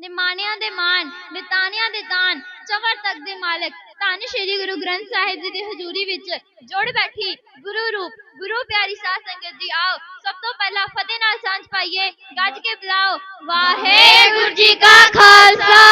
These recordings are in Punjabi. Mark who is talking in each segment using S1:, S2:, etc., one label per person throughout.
S1: ਨਿਮਾਣਿਆਂ ਦੇ ਮਾਨ ਨਿਤਾਨਿਆਂ ਦੇ ਤਾਨ ਚਵਰ ਤੱਕ ਦੇ ਮਾਲਕ। ਧੰਨ ਸ਼੍ਰੀ ਗੁਰੂ ਗ੍ਰੰਥ ਸਾਹਿਬ ਜੀ ਦੀ ਹਜ਼ੂਰੀ ਵਿੱਚ ਜੁੜ ਬੈਠੀ ਗੁਰੂ ਰੂਪ, ਗੁਰੂ ਪਿਆਰੀ ਸਾਧ ਸੰਗਤ ਜੀ, ਆਓ ਸਭ ਤੋਂ ਪਹਿਲਾਂ ਫਤਿਹ ਨਾਲ ਸਾਂਝ ਪਾਈਏ। ਗੱਜ ਕੇ ਬੁਲਾਓ, ਵਾਹਿਗੁਰੂ ਜੀ ਕਾ ਖਾਲਸਾ,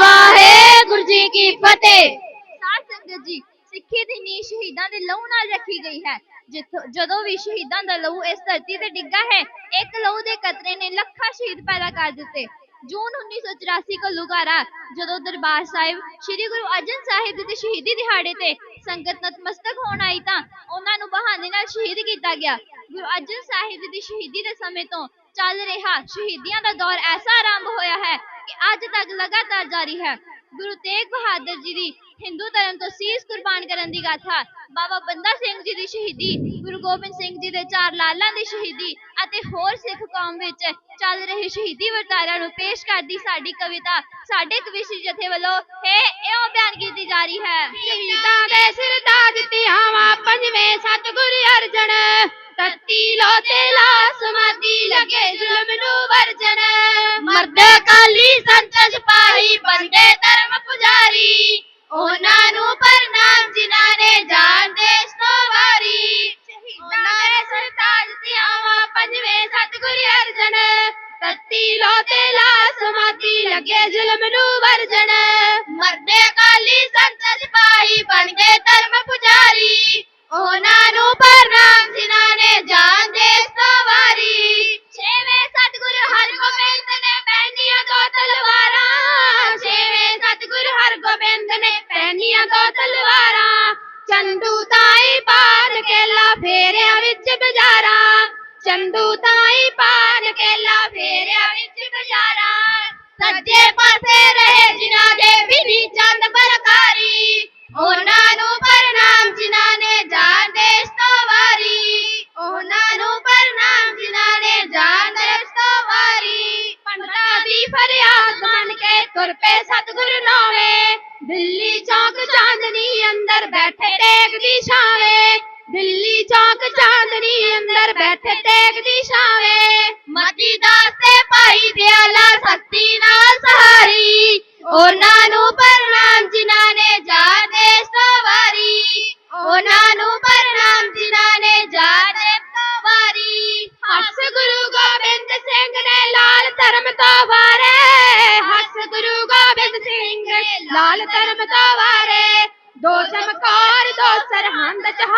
S1: ਵਾਹਿਗੁਰੂ ਜੀ ਕੀ ਫਤਿਹ। ਸਾਧ ਸੰਗਤ ਜੀ, ਸਿੱਖੀ ਦੀ ਨੀਂਹ ਸ਼ਹੀਦਾਂ ਦੇ ਲਹੂ ਨਾਲ ਰੱਖੀ ਗਈ ਹੈ। ਜਿੱਥੋਂ, ਜਦੋਂ ਵੀ ਸ਼ਹੀਦਾਂ ਦਾ ਲਹੂ ਇਸ ਧਰਤੀ ਤੇ ਡਿੱਗਾ ਹੈ, ਇੱਕ ਲਹੂ ਦੇ ਕਤਰੇ ਨੇ ਲੱਖਾਂ ਸ਼ਹੀਦ ਪੈਦਾ ਕਰ ਦਿੱਤੇ। ਜੂਨ 1984 ਘੱਲੂਘਾਰਾ ਜਦੋਂ ਦਰਬਾਰ ਸਾਹਿਬ ਸ੍ਰੀ ਗੁਰੂ ਅਰਜਨ ਸਾਹਿਬ ਜੀ ਦੇ ਸ਼ਹੀਦੀ ਦਿਹਾੜੇ ਤੇ ਸੰਗਤ ਨਤਮਸਤਕ ਹੋਣ ਆਈ ਤਾਂ ਉਹਨਾਂ ਨੂੰ ਬਹਾਨੇ ਨਾਲ ਸ਼ਹੀਦ ਕੀਤਾ ਗਿਆ। ਗੁਰੂ ਅਰਜਨ ਸਾਹਿਬ ਜੀ ਦੀ ਸ਼ਹੀਦੀ ਦੇ ਸਮੇਂ ਤੋਂ ਚੱਲ ਰਿਹਾ ਸ਼ਹੀਦੀਆਂ ਦਾ ਦੌਰ ਐਸਾ ਆਰੰਭ ਹੋਇਆ ਹੈ ਕਿ ਅੱਜ ਤੱਕ ਲਗਾਤਾਰ ਜਾਰੀ ਹੈ। ਗੁਰੂ ਤੇਗ ਬਹਾਦਰ ਜੀ ਦੀ ਹਿੰਦੂ ਧਰਮ ਤੋਂ ਸੀਸ ਕੁਰਬਾਨ ਕਰਨ ਦੀ ਗਾਥਾ ਬਾਬਾ ਬੰਦਾ ਸਿੰਘ ਜੀ ਦੀ ਸ਼ਹੀਦੀ, ਗੁਰੂ ਗੋਬਿੰਦ ਸਿੰਘ ਜੀ ਦੇ ਚਾਰ ਲਾਲਾਂ ਦੀ ਸ਼ਹੀਦੀ ਅਤੇ ਹੋਰ ਸਿੱਖ ਕੌਮ ਵਿੱਚ ਚੱਲ ਰਹੇ ਸ਼ਹੀਦੀ ਵਰਤਾਰਿਆਂ ਨੂੰ ਪੇਸ਼ ਕਰਦੀ ਸਾਡੀ ਕਵਿਤਾ, ਸਾਡੇ ਕਵਿਸ਼ੀ ਜਥੇ ਵੱਲੋਂ ਹੈ, ਇਉਂ ਬਿਆਨ ਕੀਤੀ ਜਾ ਰਹੀ ਹੈ।
S2: ਸ਼ਹੀਦਾਂ ਦੇ ਸਿਰ ਤਾਜ ਪੰਜਵੇਂ ਸਤਿਗੁਰ ਅਰਜਨ। ਤਤੀ ਲੋਤੇ ਲਾ ਸਮਾਧੀ ਲਗੇ ਜ਼ੁਲਮ ਨੂੰ ਵਰਜਨ। ਮਰਦ ਕਾਲੀ ਸੰਤ ਸਿਪਾਹੀ ਬਾਜ਼ਾਰਾਂ ਚੰਦੂ ਤਾਈ ਪਾਰ ਕੇਲਾ ਫੇਰਿਆਂ ਵਿੱਚ ਬਾਜ਼ਾਰਾਂ ਸੱਜੇ ਪਾਸੇ ਰਹੇ ਜਿਨ੍ਹਾਂ ਦੇ ਬਿਨੀ ਚੰਦ ਬਰਕਾਰੀ। ਉਹਨਾਂ ਨੂੰ ਪ੍ਰਣਾਮ ਜਿਨ੍ਹਾਂ ਨੇ ਜਾਨ ਦੇਸ਼ ਤੋਂ ਵਾਰੀ। ਉਹਨਾਂ ਨੂੰ ਪ੍ਰਣਾਮ ਜਿਨ੍ਹਾਂ ਨੇ ਜਾਨ ਦੇਸ਼ ਤੋਂ ਵਾਰੀ। ਪੰਡਤਾਂ ਦੀ ਫਰਿਆਦ ਮੰਨ ਕੇ ਤੁਰ ਪਏ ਸਤਿਗੁਰ ਨੋਵੇ। ਦਿੱਲੀ ਚੌਕ ਚਾਂਦਨੀ ਅੰਦਰ ਬੈਠੇ ਟੇਕ ਦੀ ਛਾਵੇਂ। ਦਿੱਲੀ ਚੌਕ ਚਾਂਦਨੀ ਅੰਦਰ ਬੈਠੇ ਟੇਕ ਦੀ ਛਾਵੇਂ। ਮਤੀ ਦਾਸ ਤੇ ਭਾਈ ਦਿਆਲਾ ਸਖਤੀ ਨਾਲ ਸਹਾਰੀ। ਉਹਨਾਂ ਨੂੰ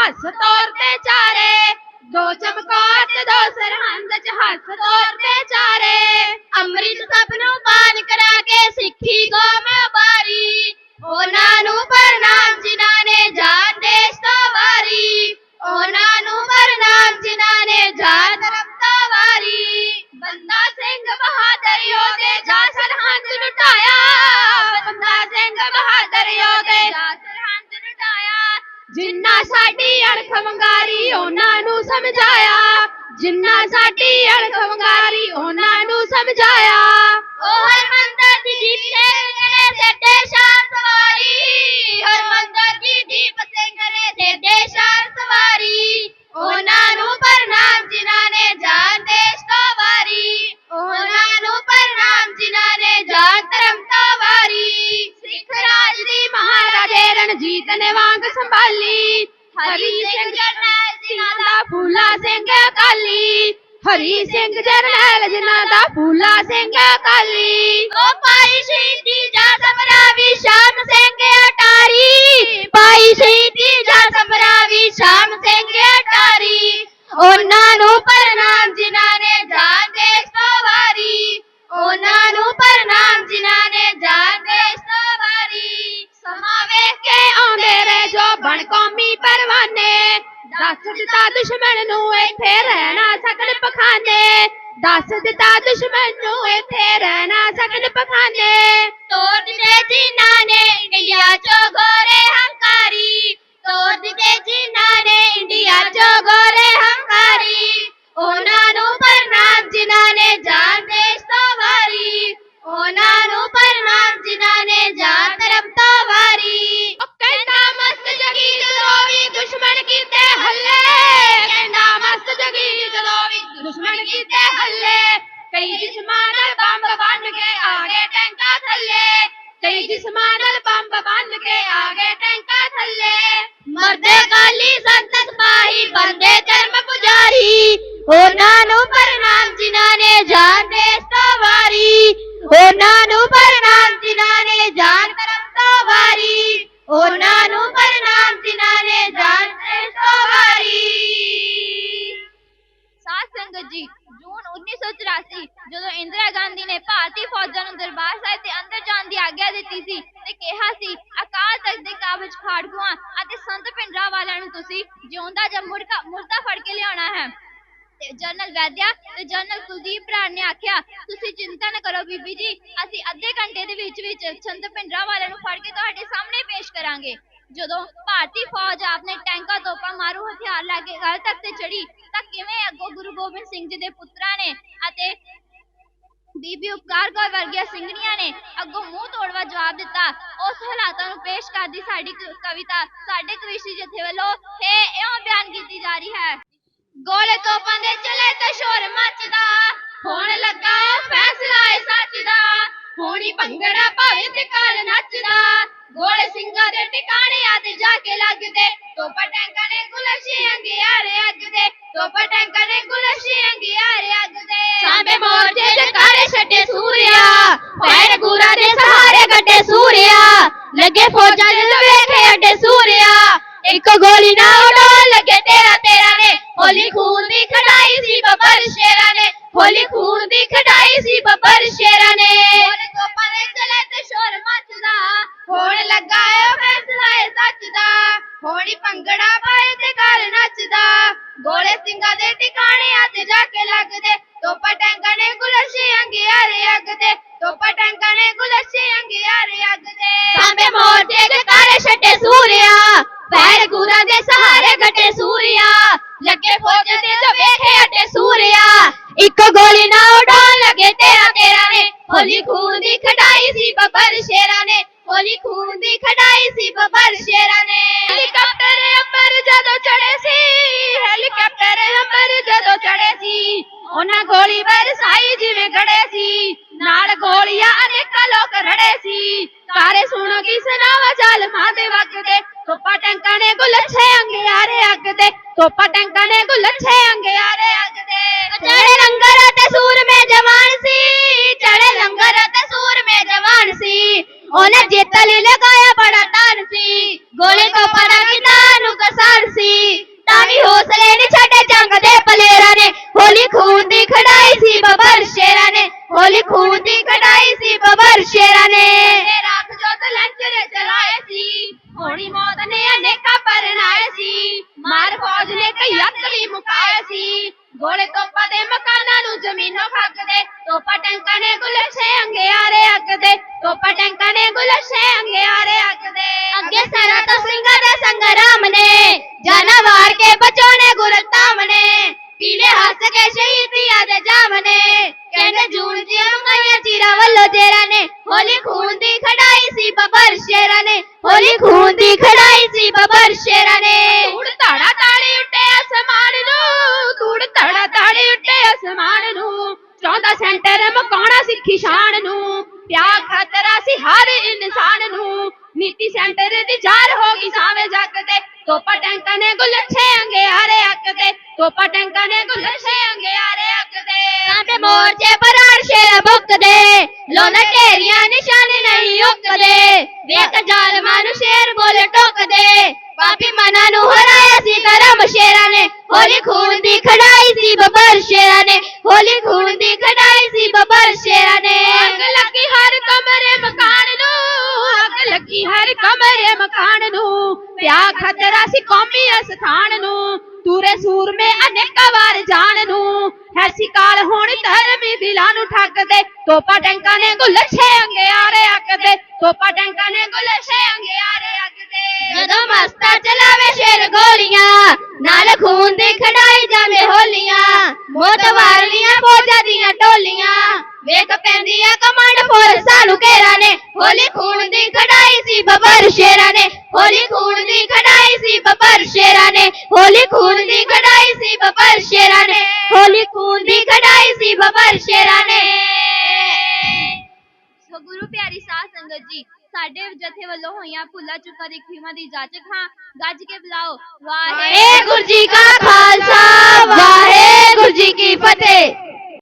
S2: ਹੱਸ ਤੌਰ ਤੇ ਚਾਰੇ ਦੋ ਚਮਕੌਰ ਤੇ ਦੋ ਸਰਹੰਦ ਚ ਹੱਸ ਤੌਰ ਤੇ ਚਾਰੇ ਅੰਮ੍ਰਿਤ ਸਭ ਨੂੰ ਦੀਪ ਸਿੰਘ ਨੇ ਸੱਡੇ ਸ਼ਾਨ ਸਵਾਰੀ, ਹਰਮੰਦਰ ਦੀ ਦੀਪ ਸਿੰਘ ਨੇ ਸੱਡੇ ਸ਼ਾਨ ਸਵਾਰੀ। ਉਹਨਾਂ ਨੂੰ ਪ੍ਰਣਾਮ ਜਿਨ੍ਹਾਂ ਨੇ ਜਾਨ ਦੇਸ਼ ਤੋਂ ਵਾਰੀ। ਉਹਨਾਂ ਨੂੰ ਪ੍ਰਣਾਮ ਜਿਨ੍ਹਾਂ ਨੇ ਜਾਨ ਧਰਮ ਤੋਂ ਵਾਰੀ। ਸਿੱਖ ਰਾਜ ਦੀ ਮਹਾਰਾਜੇ ਰਣਜੀਤ ਨੇ ਵਾਂਗ ਸੰਭਾਲੀ। ਹਰੀ ਸਿੰਘ ਜਰਨੈਲ ਜਿਨ੍ਹਾਂ ਦਾ ਫੂਲਾ ਸਿੰਘ ਅਕਾਲੀ। ਹਰੀ ਸਿੰਘ ਜਰਨੈਲ ਜਿਨ੍ਹਾਂ ਦਾ ਫੂਲਾ ਸਿੰਘ ਅਕਾਲੀ। ਉਹ ਪਾਈ ਸ਼ਹੀਦੀ ਜਾ ਸਮਰਾ ਵੀ ਸ਼ਾਮ ਸਿੰਘ ਅਟਾਰੀ। ਪਾਈ ਸ਼ਹੀਦੀ ਜਾ ਸਮਰਾ ਵੀ ਸ਼ਾਮ ਸਿੰਘ ਅਟਾਰੀ। ਦੁਸ਼ਮਣ ਨੂੰ ਇੱਥੇ ਰਹਿਣਾ ਸਕਣ ਪਖਾਨੇ ਤੋੜ ਦਿੱਤੇ ਜਿਨ੍ਹਾਂ ਨੇ ਇੰਡੀਆ ਚੋਂ ਗੋਰੇ ਹੰਕਾਰੀ ਤੋੜ ਦਿੱਤੇ ਜਿਨ੍ਹਾਂ ਨੇ ਇੰਡੀਆ ਚੋਂ ਗੋਰੇ ਹੰਕਾਰੀ ਉਹਨਾਂ ਨੂੰ ਪ੍ਰਣਾਮ ਜਿਨ੍ਹਾਂ ਨੇ ਜਾਨ ਦੇਸ਼ ਤੋਂ ਵਾਰੀ ਉਹਨਾਂ ਨੂੰ ਪ੍ਰਣਾਮ ਜਿਨ੍ਹਾਂ ਨੇ ਮਰਦੇ ਗਾਲੀ ਸੰਤ ਸਿਪਾਹੀ ਬੰਦੇ ਧਰਮ ਪੁਜਾਰੀ। ਉਹਨਾਂ ਨੂੰ ਪ੍ਰਣਾਮ ਜਿਨ੍ਹਾਂ ਨੇ ਜਾਨ ਦੇ ਸਵਾਰੀ ਉਹਨਾਂ
S1: ਸਾਧ ਜੂਨ 1984 ਜਦੋਂ ਇੰਦਰਾ ਗਾਂਧੀ ਨੇ ਭਾਰਤੀ ਫੌਜਾਂ ਨੂੰ ਦਰਬਾਰ ਸਾਹਿਬ ਦੇ ਅੰਦਰ ਜਾਣ ਦੀ ਆਗਿਆ ਦਿੱਤੀ ਸੀ ਤੇ ਕਿਹਾ ਸੀ, ਅਕਾਲ ਤਖਤ ਦੇ ਕਾਬਜ ਖਾੜਕੂਆਂ ਅਤੇ ਸੰਤ ਭਿੰਡਰਾਂ ਵਾਲਿਆਂ ਨੂੰ ਤੁਸੀਂ ਜਿਉਂਦਾ ਜਾਂ ਮੁਰਦਾ ਮੁਰਦਾ ਫੜ ਕੇ ਲਿਆਉਣਾ ਹੈ। ਤੇ ਜਨਰਲ ਵੈਦਿਆ ਤੇ ਜਨਰਲ ਕੁਲਦੀਪ ਭਰਾ ਨੇ ਆਖਿਆ, ਤੁਸੀਂ ਚਿੰਤਾ ਨਾ ਕਰੋ ਬੀਬੀ ਜੀ, ਅਸੀਂ ਅੱਧੇ ਘੰਟੇ ਦੇ ਵਿੱਚ ਵਿੱਚ ਸੰਤ ਭਿੰਡਰਾਂ ਵਾਲਿਆਂ ਨੂੰ ਫੜ ਕੇ ਤੁਹਾਡੇ ਸਾਹਮਣੇ ਪੇਸ਼ ਕਰਾਂਗੇ। ਜਦੋਂ ਭਾਰਤੀ ਫੌਜ ਆਪਣੇ ਟੈਂਕਾਂ ਤੋਪਾਂ ਮਾਰੂ ਹਥਿਆਰ ਲੈ ਕੇ ਗੱਲ ਤੱਕ ਤੇ ਚੜੀ, ਤਾਂ ਕਿਵੇਂ ਅੱਗੋਂ ਗੁਰੂ ਗੋਬਿੰਦ ਸਿੰਘ ਜੀ ਦੇ ਪੁੱਤਰਾਂ ਨੇ ਅਤੇ ਬੀਬੀ ਉਪਕਾਰ ਕੌਰ ਵਰਗੀਆਂ ਸਿੰਘਣੀਆਂ ਨੇ ਅੱਗੋਂ ਮੂੰਹ ਤੋੜਵਾ ਜਵਾਬ ਦਿੱਤਾ, ਉਸ ਹਾਲਾਤਾਂ ਨੂੰ ਪੇਸ਼ ਕਰਦੀ ਸਾਡੀ ਕਵਿਤਾ, ਸਾਡੇ ਕਵਿਸ਼ੀ ਜਥੇ ਵੱਲੋਂ ਇਹ ਇਉਂ ਬਿਆਨ ਕੀਤੀ ਜਾ ਰਹੀ ਹੈ।
S2: ਗੋਲੇ ਤੋਪਾਂ ਦੇ ਚਲੇ ਤੇ ਸ਼ੋਰ ਮੱਚਦਾ, ਹੋਣ ਲੱਗਾ ਫੈਸਲਾ ਏ ਸੱਚ ਦਾ। ਹੋਣੀ ਭੰਗੜਾ ਭਾਵੇਂ ਤੇ ਕਾਲ ਨੱਚਦਾ। ਗੋਲੇ ਸਿੰਘਾਂ ਦੇ ਟਿਕਾਣੇ ਆ ਤੇ ਜਾ ਕੇ ਲੱਗਦੇ। ਤੋਪਾ ਟੈਂਕਾਂ ਨੇ ਗੁਲਸ਼ੇ ਅੰਗਿਆਰੇ ਅੱਗ ਤੋਪਾ ਟੈਂਕਾਂ ਨੇ ਗੁਲਸ਼ੇ ਅੰਗਿਆਰੇ ਅੱਗ ਦੇ ਸਾਂਬੇ ਮੋਰਚੇ ਜਕਾਰੇ ਛੱਡੇ ਸੂਰਿਆ। ਪੈਰ ਗੁਰਾਂ ਦੇ ਸਹਾਰੇ ਗੱਡੇ ਸੂਰਿਆ। ਲੱਗੇ ਫੌਜਾਂ ਦੇ ਵੇਖੇ ਅੱਡੇ ਸੂਰਿਆ। ਇੱਕ ਗੋਲੀ ਨਾ ਉਡਾਉਣ ਲੱਗੇ ਤੇਰਾ ਤੇਰਾ ਨੇ। ਹੋਲੀ ਖੂਨ ਦੀ ਖੜਾਈ ਸੀ ਬੱਬਰ ਸ਼ੇਰਾਂ ਨੇ। ਹੋਲੀ ਖੂਨ ਦੀ ਖੜਾਈ ਸੀ ਬੱਬਰ ਸ਼ੇਰਾਂ ਨੇ। ਸੂਰਿਆ ਟੈਂਕਾਂ ਅੰਗਿਆਰੇ ਅੱਗ ਦੇ। ਚੜੇ ਲੰਗਰ ਅਤੇ ਸੂਰਮੇ ਜਵਾਨ ਸੀ। ਚੜੇ ਲੰਗਰ ਅਤੇ ਸੂਰਮੇ ਜਵਾਨ ਸੀ। ਉਹਨੇ ਜਿੱਤ ਲਈ ਲਗਾਇਆ ਬੜਾ ਤਾਨ ਸੀ। ਗੋਲੇ ਤੋਂ ਪਰਾ ਕਿਨਾਂ ਨੂੰ ਕਸਾਰ ਸੀ। ਤਾਂ ਵੀ ਹੌਸਲੇ ਨਹੀਂ ਛੱਡੇ ਜੰਗ ਦੇ ਪਲੇਰਾਂ ਨੇ। ਹੋਲੀ ਖੂਨ ਦੀ ਖੜਾਈ ਸੀ ਬੱਬਰ ਸ਼ੇਰਾ ਨੇ। ਹੋਲੀ ਖੂਨ ਦੀ ਖੜਾਈ ਸੀ ਬੱਬਰ ਸ਼ੇਰਾ ਨੇ। ਚਾਹੁੰਦਾ ਸੈਂਟਰ ਮਕਾਉਣਾ ਸਿੱਖੀ ਸ਼ਾਨ ਨੂੰ ਪਿਆ ਖਤਰਾ ਸੀ ਹਰ ਇਨਸਾਨ ਨੂੰ। ਨੀਤੀ ਸੈਂਟਰ ਦੀ ਜਾਰ ਹੋ ਗਈ ਸਾਵੇਂ ਜੱਗ ਤੇ, ਤੋਪਾ ਟੈਂਕਾਂ ਨੇ ਗੁਲਛੇ ਅੰਗਿਆਰੇ ਅੱਗ ਤੇ, ਤੋਪਾ ਟੈਂਕਾਂ ਨੇ ਗੁਲਛੇ ਅੰਗਿਆਰੇ ਅੱਗ ਦੇ ਸਾਂਭੇ ਮੋਰਚੇ ਪਰਾਰ ਸ਼ੇਰ ਬੁੱਕਦੇ ਲੋਨਾ ਢੇਰੀਆਂ ਨਿਸ਼ਾਨ ਨਹੀਂ ਉੱਕਦੇ। ਵੇਖ ਜ਼ਾਲਮਾਂ ਨੂੰ ਸ਼ੇਰ ਬੋਲੇ ਟੋਕਦੇ ਪਾਪੀ ਮਨਾਂ ਨੂੰ ਹਰਾਇਆ ਸੀ ਕਰਮ ਸ਼ੇਰਾਂ ਨੇ। ਹੋਲੀ ਖੂਨ ਦੀ ਖੜਾਈ ਸੀ, ਬੱਬਰ ਸ਼ੇਰਾਂ ਨੇ। ਹੋਲੀ ਖੂਨ ਦੀ ਖੜਾਈ ਸੀ, ਬੱਬਰ ਸ਼ੇਰਾਂ ਨੇ। ਅੱਗ ਲੱਗੀ ਹਰ ਕਮਰੇ ਮਕਾਨ ਨੂੰ, ਅੱਗ ਲੱਗੀ ਹਰ ਕਮਰੇ ਮਕਾਨ ਨੂੰ। ਪਿਆ ਖਤਰਾ ਸੀ ਕੌਮੀ ਅਸਥਾਨ ਨੂੰ, ਤੂਰੇ ਸੂਰਮੇ ਅਨੇਕਾਂ ਵਾਰ ਜਾਣ ਨੂੰ। ਐਸੀ ਕਾਲ ਹੁਣ ਧਰਮੀ ਦਿਲਾਂ ਨੂੰ ਠੱਗਦੇ, ਤੋਪਾ ਟੈਂਕਾਂ ਨੇ ਗੁਲਛੇ ਅੰਗਿਆਰੇ ਅੱਗਦੇ ਤੋਪਾ ਟੈਂਕਾਂ ਨੇ ਗੁਲਛੇ ਅੰਗਿਆਰੇ ਨਾਲ ਖੜਾਈ ਜਾਵੇ ਹੋਲੀਆਂ। ਮੋਤ ਵਾਰਲੀਆਂ ਫੌਜਾਂ ਦੀਆਂ ਟੋਲੀਆਂ। ਵੇਖ ਪੈਂਦੀਆਂ ਕਮਾਂਡ ਫੋਰਸਾਂ ਨੂੰ ਘੇਰਾ ਨੇ। ਹੋਲੀ ਖੂਨ ਦੀ ਖੜਾਈ ਸੀ ਬੱਬਰ ਸ਼ੇਰਾਂ ਨੇ। ਹੋਲੀ ਖੂਨ ਦੀ ਖੜਾਈ ਸੀ ਬੱਬਰ ਸ਼ੇਰਾਂ ਨੇ। ਹੋਲੀ ਖੂਨ ਦੀ ਖੜਾਈ ਸੀ ਬੱਬਰ ਸ਼ੇਰਾਂ ਨੇ। ਹੋਲੀ ਖੂਨ ਦੀ ਖੜਾਈ ਸੀ ਬੱਬਰ ਸ਼ੇਰਾਂ ਨੇ।
S1: ਮ- ਗੁਰੂ ਪਿਆਰੀ ਸਾਧ ਸੰਗਤ ਜੀ ਸਾਡੇ ਜਥੇ ਵੱਲੋਂ ਹੋਈਆਂ ਭੁੱਲਾ ਚੁੱਕਾ ਦੀ ਖੀਮਾ ਦੀ ਜਾਚਕ ਹਾਂ ਗੱਜ ਕੇ ਬੁਲਾਓ। ਵਾਹਿਗੁਰੂ ਜੀ ਕਾ ਖਾਲਸਾ
S2: ਵਾਹਿਗੁਰੂ ਜੀ ਕੀ ਫਤਿਹ।